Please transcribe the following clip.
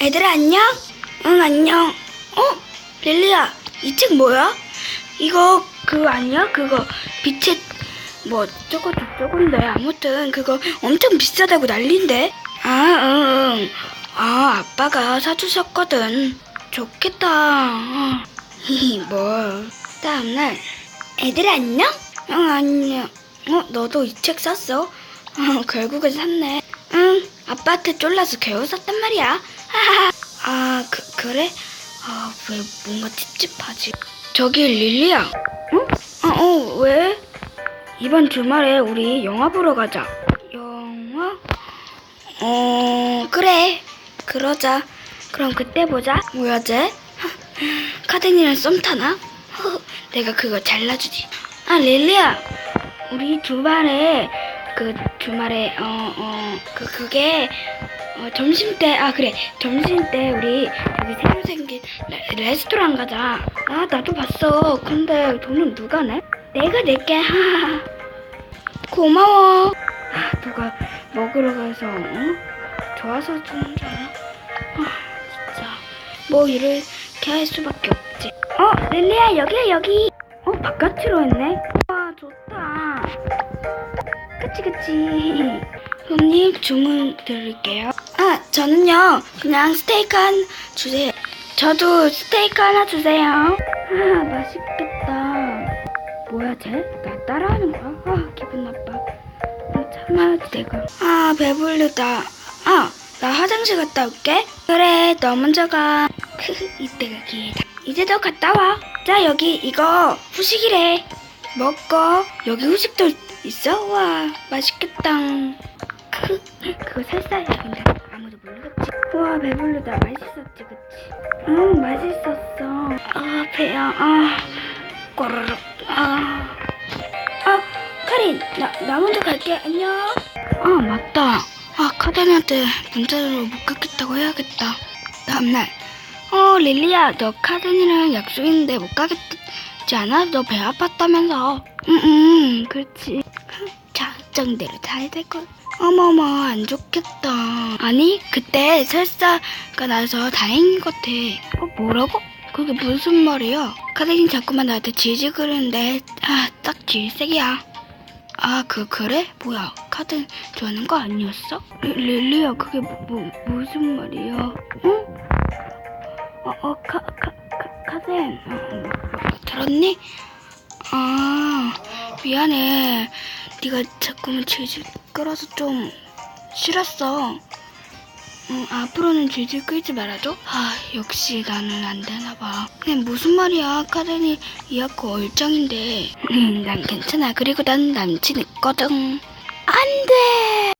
애들아 안녕? 응 안녕. 어? 릴리야 이 책 뭐야? 이거 그거 아니야? 그거 빛의 뭐 어쩌고 저쩌고인데 아무튼 그거 엄청 비싸다고 난린데. 아 응. 응. 아 아빠가 사주셨거든. 좋겠다. 뭐. 다음날 애들아 안녕? 응 안녕. 어 너도 이 책 샀어? 어, 결국엔 샀네. 응, 아빠한테 쫄라서 겨우 샀단 말이야. 아, 그, 그래? 아, 왜 뭔가 찝찝하지? 저기 릴리야. 응? 어, 어, 왜? 이번 주말에 우리 영화 보러 가자. 영화? 어, 그래. 그러자. 그럼 그때 보자. 뭐야, 쟤? 카덴이랑 썸 타나? 허, 내가 그거 잘라주지. 아, 릴리야. 우리 주말에 그 주말에 어 어 그 그게 어 점심 때 아 그래. 점심 때 우리 여기 새로 생긴 레, 레스토랑 가자. 아 나도 봤어. 근데 돈은 누가 내? 내가 낼게. 고마워. 아 누가 먹으러 가서 어? 좋아서 주는 줄 알아? 아 진짜. 뭐 이렇게 할 수밖에 없지. 어 릴리야 여기야 여기. 어 바깥으로 했네. 와 좋다. 그치 그치. 손님 주문 드릴게요. 아 저는요 그냥 스테이크 한 주세요. 저도 스테이크 하나 주세요. 아 맛있겠다. 뭐야 쟤? 나 따라하는 거야? 아 기분 나빠. 아, 참아야지 내가. 아 배불르다. 아 나 화장실 갔다 올게. 그래 너 먼저 가. 이때가 기회다. 이제 너 갔다 와 자 여기 이거 후식이래. 먹고 여기 후식도 있어? 와 맛있겠다. 크, 그거 살살이야 근데 아무도 모르겠지. 와 배불르다. 맛있었지 그치? 응 맛있었어. 아 배야. 아 꼬르륵. 아, 아 카린 나, 나 먼저 갈게. 안녕. 아 맞다. 아 카덴한테 문자로 못 가겠다고 해야겠다. 다음날. 어 릴리야 너 카덴이랑 약속 있는데 못 가겠지 않아? 너 배 아팠다면서. 응응 그렇지 작정대로 잘 될걸 어머머 안 좋겠다 아니 그때 설사가 나서 다행인 것 같아 어 뭐라고? 그게 무슨 말이야 카덴이 자꾸만 나한테 질질 그러는데 아 딱 질색이야 아, 그, 그래? 뭐야, 카든 좋아하는 거 아니었어? 리- 릴리야, 그게 뭐, 무슨 말이야? 응? 어, 어, 카, 카, 카, 카든. 어, 어, 들었니? 아, 미안해. 네가 자꾸만 질질 끌어서 좀 싫었어. 응, 앞으로는 질질 끌지 말아줘? 아, 역시 나는 안 되나 봐. 근데 무슨 말이야. 카덴이 이학고 얼짱인데. 음, 난 괜찮아. 그리고 난 남친 있거든. 안 돼!